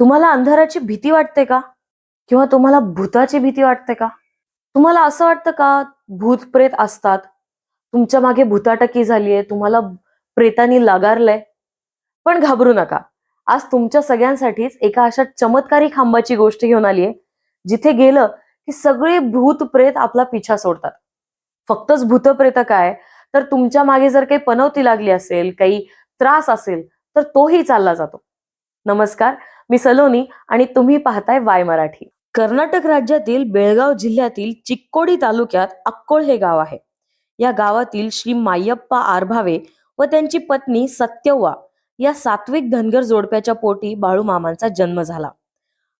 तुम्हाला अंधाराची भीती वाटते का? किंवा तुम्हाला भूताची भीती वाटते का? तुम्हाला असं वाटतं का भूत प्रेत असतात? तुमच्या मागे भूताटकी झालीये तुम्हाला प्रेतानी लागारलंय? पण घाबरू नका. आज तुमच्या सगळ्यांसाठीच एका अशा चमत्कारी खांबाची गोष्ट घेऊन आलीये जिथे गेलं की सगळे भूत प्रेत आपला पिछा सोडतात. फक्तच भूत प्रेत काय? तर तुमच्या मागे जर काही पनवती लागली असेल काही त्रास असेल तर तोही चालला जातो. नमस्कार. मी सलोनी आणि तुम्ही पाहताय वाय मराठी. कर्नाटक राज्यातील बेळगाव जिल्ह्यातील चिक्कोडी तालुक्यात अक्कोळ हे गाव आहे. या गावातील श्री मायप्पा आरभावे व त्यांची पत्नी सत्यव्वा या सात्विक धनगर जोडप्याच्या पोटी बाळू मामांचा जन्म झाला.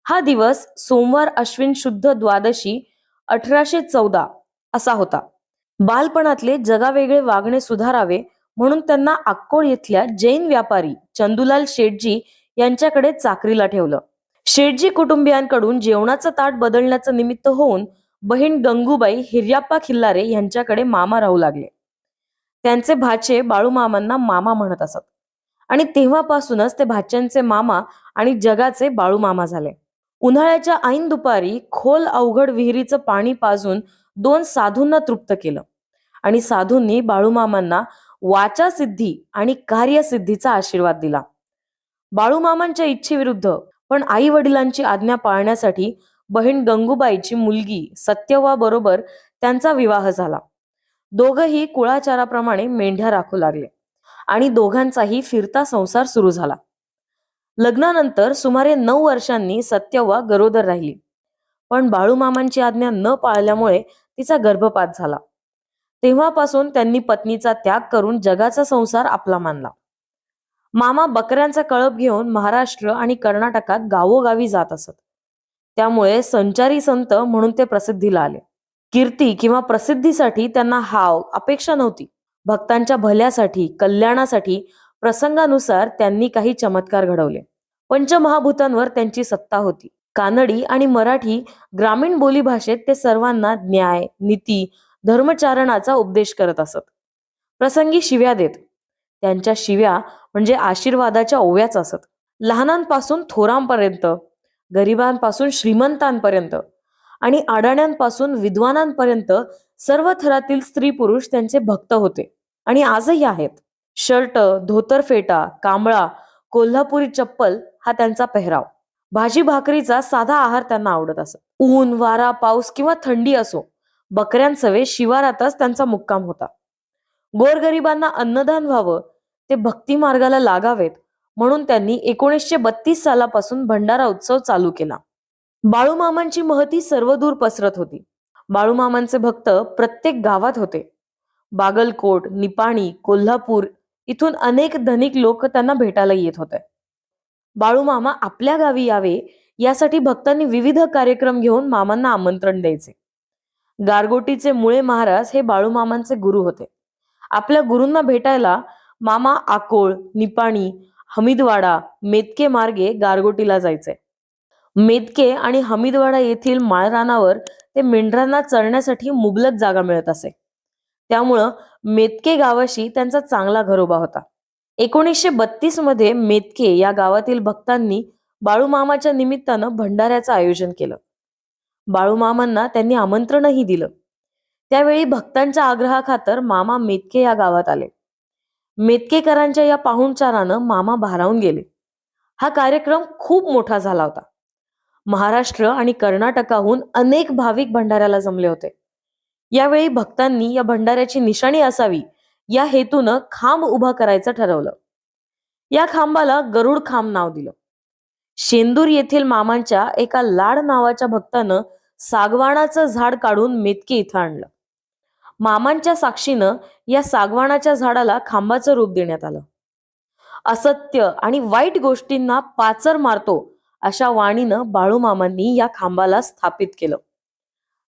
हा दिवस सोमवार अश्विन शुद्ध द्वादशी अठराशे चौदा असा होता. बालपणातले जगावेगळे वागणे सुधारावे म्हणून त्यांना अक्कोळ येथल्या जैन व्यापारी चंदुलाल शेटजी यांच्याकडे चाकरीला ठेवलं. शेटजी कुटुंबियांकडून जेवणाचं ताट बदलण्याचं निमित्त होऊन बहीण गंगूबाई हिर्याप्पा खिल्लारे यांच्याकडे मामा राहू लागले. त्यांचे भाचे बाळूमामांना मामा म्हणत असत. आणि तेव्हापासूनच ते भाच्यांचे मामा आणि जगाचे बाळूमामा झाले. उन्हाळ्याच्या ऐन दुपारी खोल अवघड विहिरीचं पाणी पाजून दोन साधूंना तृप्त केलं. आणि साधूंनी बाळूमामांना वाचा सिद्धी आणि कार्यसिद्धीचा आशीर्वाद दिला. बाळूमामांच्या इच्छेविरुद्ध. पण आई वडिलांची आज्ञा पाळण्यासाठी बहीण गंगूबाईची मुलगी सत्यवा बरोबर त्यांचा विवाह झाला. दोघही कुळाचाराप्रमाणे मेंढ्या राखू लागले आणि दोघांचाही फिरता संसार सुरू झाला. लग्नानंतर सुमारे नऊ वर्षांनी सत्यवा गरोदर राहिली. पण बाळूमामांची आज्ञा न पाळल्यामुळे तिचा गर्भपात झाला. तेव्हापासून त्यांनी पत्नीचा त्याग करून जगाचा संसार आपला मानला. मामा बकऱ्यांचा कळप घेऊन महाराष्ट्र आणि कर्नाटकात गावोगावी जात असत. त्यामुळे संचारी संत म्हणून ते प्रसिद्धीला आले. कीर्ती किंवा प्रसिद्धीसाठी त्यांना हाव अपेक्षा नव्हती. भक्तांच्या भल्यासाठी कल्याणासाठी प्रसंगानुसार त्यांनी काही चमत्कार घडवले. पंचमहाभूतांवर त्यांची सत्ता होती. कानडी आणि मराठी ग्रामीण बोलीभाषेत ते सर्वांना न्याय नीती धर्मचारणाचा उपदेश करत असत. प्रसंगी शिव्या देत त्यांच्या शिव्या म्हणजे आशीर्वादाच्या ओव्याच असत. लहानांपासून थोरांपर्यंत गरिबांपासून श्रीमंतांपर्यंत आणि अडाण्यांपासून विद्वानांपर्यंत सर्व थरातील स्त्री पुरुष त्यांचे भक्त होते आणि आजही आहेत. शर्ट धोतर फेटा कांबळा कोल्हापुरी चप्पल हा त्यांचा पेहराव. भाजी भाकरीचा साधा आहार त्यांना आवडत असत. ऊन वारा पाऊस किंवा थंडी असो बकऱ्यांसवे शिवारातच त्यांचा मुक्काम होता. गोरगरिबांना अन्नदान व्हावं ते भक्ती मार्गाला लागावेत म्हणून त्यांनी एकोणीसशे बत्तीस सालापासून भंडारा उत्सव चालू केला. बाळूमामांची महती सर्वदूर पसरत होती. बाळूमामांचे भक्त प्रत्येक गावात होते. बागलकोट निपाणी कोल्हापूर इथून अनेक धनिक लोक त्यांना भेटायला येत होते. बाळूमामा आपल्या गावी यावे यासाठी भक्तांनी विविध कार्यक्रम घेऊन मामांना आमंत्रण द्यायचे. गारगोटीचे मुळे महाराज हे बाळूमामांचे गुरु होते. आपल्या गुरूंना भेटायला मामा आकोळ निपाणी हमीदवाडा मेतके मार्गे गारगोटीला जायचे. मेतके आणि हमीदवाडा येथील माळरानावर ते मेंढरांना चरण्यासाठी मुबलक जागा मिळत असे. त्यामुळं मेतके गावाशी त्यांचा चांगला घरोबा होता. एकोणीसशे बत्तीसमध्ये मेतके या गावातील भक्तांनी बाळूमामाच्या निमित्तानं भंडाऱ्याचं आयोजन केलं. बाळूमामांना त्यांनी आमंत्रणही दिलं. त्यावेळी भक्तांच्या आग्रहाखातर मामा मेतके या गावात आले. मेतकेकरांच्या या पाहुणचारानं मामा भारावून गेले. हा कार्यक्रम खूप मोठा झाला होता. महाराष्ट्र आणि कर्नाटकाहून अनेक भाविक भंडाऱ्याला जमले होते. यावेळी भक्तांनी या भंडाऱ्याची निशाणी असावी या हेतूनं खांब उभा करायचं ठरवलं. या खांबाला गरुड खांब नाव दिलं. शेंदूर येथील मामांच्या एका लाड नावाच्या भक्तानं सागवाणाचं झाड काढून मेतके इथं आणलं. मामांच्या साक्षीनं या सागवानाच्या झाडाला खांबाचं रूप देण्यात आलं. असत्य आणि वाईट गोष्टींना पाचर मारतो अशा वाणीनं बाळू मामांनी या खांबाला स्थापित केलं.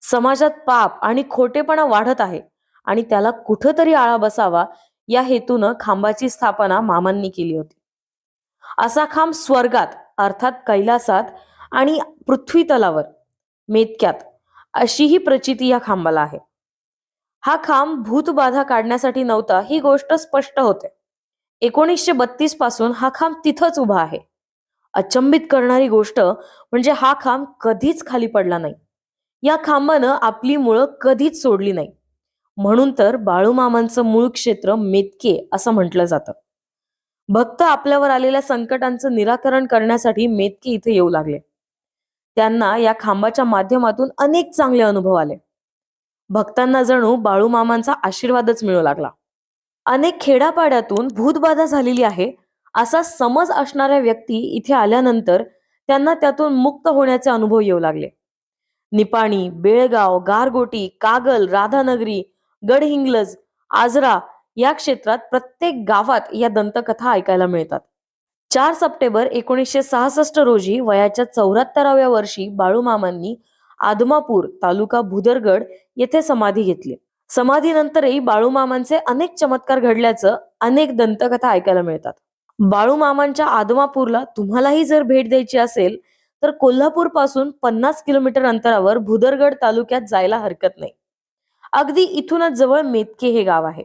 समाजात पाप आणि खोटेपणा वाढत आहे आणि त्याला कुठंतरी आळा बसावा या हेतूनं खांबाची स्थापना मामांनी केली होती. असा खांब स्वर्गात अर्थात कैलासात आणि पृथ्वी तलावर मेतक्यात अशीही प्रचिती या खांबाला आहे. हा खांब भूतबाधा काढण्यासाठी नव्हता ही गोष्ट स्पष्ट होते. एकोणीसशे बत्तीसपासून हा खांब तिथंच उभा आहे. अचंबित करणारी गोष्ट म्हणजे हा खांब कधीच खाली पडला नाही. या खांबानं आपली मुळं कधीच सोडली नाही. म्हणून तर बाळूमामांचं मूळ क्षेत्र मेतके असं म्हटलं जातं. भक्त आपल्यावर आलेल्या संकटांचं निराकरण करण्यासाठी मेतके इथे येऊ लागले. त्यांना या खांबाच्या माध्यमातून अनेक चांगले अनुभव आले. भक्तांना जणू बाळूमामांचा आशीर्वादच मिळू लागला. अनेक खेडापाड्यातून भूतबाधा झालेली आहे असा समज असणाऱ्या व्यक्ती इथे आल्यानंतर त्यांना त्यातून मुक्त होण्याचे अनुभव येऊ लागले. निपाणी बेळगाव गारगोटी कागल राधानगरी गडहिंग्लज आजरा या क्षेत्रात प्रत्येक गावात या दंतकथा ऐकायला मिळतात. चार सप्टेंबर एकोणीसशे सहासष्ट रोजी वयाच्या चौऱ्याहत्तराव्या वर्षी बाळूमामांनी आदमापूर तालुका भुदरगड येथे समाधी घेतली. समाधीनंतरही बाळूमामांचे अनेक चमत्कार घडल्याचं अनेक दंतकथा ऐकायला मिळतात. बाळूमामांच्या आदमापूरला तुम्हालाही जर भेट द्यायची असेल तर कोल्हापूरपासून पन्नास किलोमीटर अंतरावर भुदरगड तालुक्यात जायला हरकत नाही. अगदी इथूनच जवळ मेतके हे गाव आहे.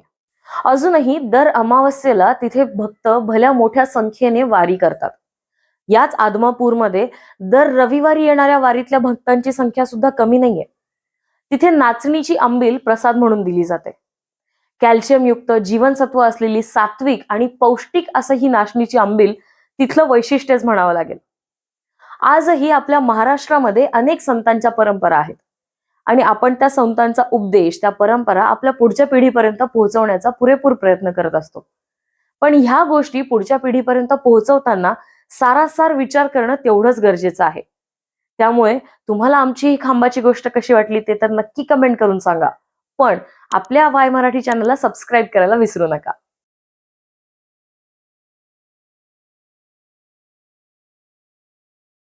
अजूनही दर अमावस्येला तिथे भक्त भल्या मोठ्या संख्येने वारी करतात. याच आदमापूरमध्ये दर रविवारी येणाऱ्या वारीतल्या भक्तांची संख्या सुद्धा कमी नाहीये. तिथे नाचणीची आंबील प्रसाद म्हणून दिली जाते. कॅल्शियम युक्त जीवनसत्व असलेली सात्विक आणि पौष्टिक असं ही नाचणीची आंबील तिथलं वैशिष्ट्यच म्हणावं लागेल. आजही आपल्या महाराष्ट्रामध्ये अनेक संतांच्या परंपरा आहेत. आणि आपण त्या संतांचा उपदेश त्या परंपरा आपल्या पुढच्या पिढीपर्यंत पोहोचवण्याचा पुरेपूर प्रयत्न करत असतो. पण ह्या गोष्टी पुढच्या पिढीपर्यंत पोहोचवताना सारासार विचार करणं तेवढंच गरजेचं आहे. त्यामुळे तुम्हाला आमची ही खांबाची गोष्ट कशी वाटली ते तर नक्की कमेंट करून सांगा. पण आपल्या वाय मराठी चॅनलला सबस्क्राईब करायला विसरू नका.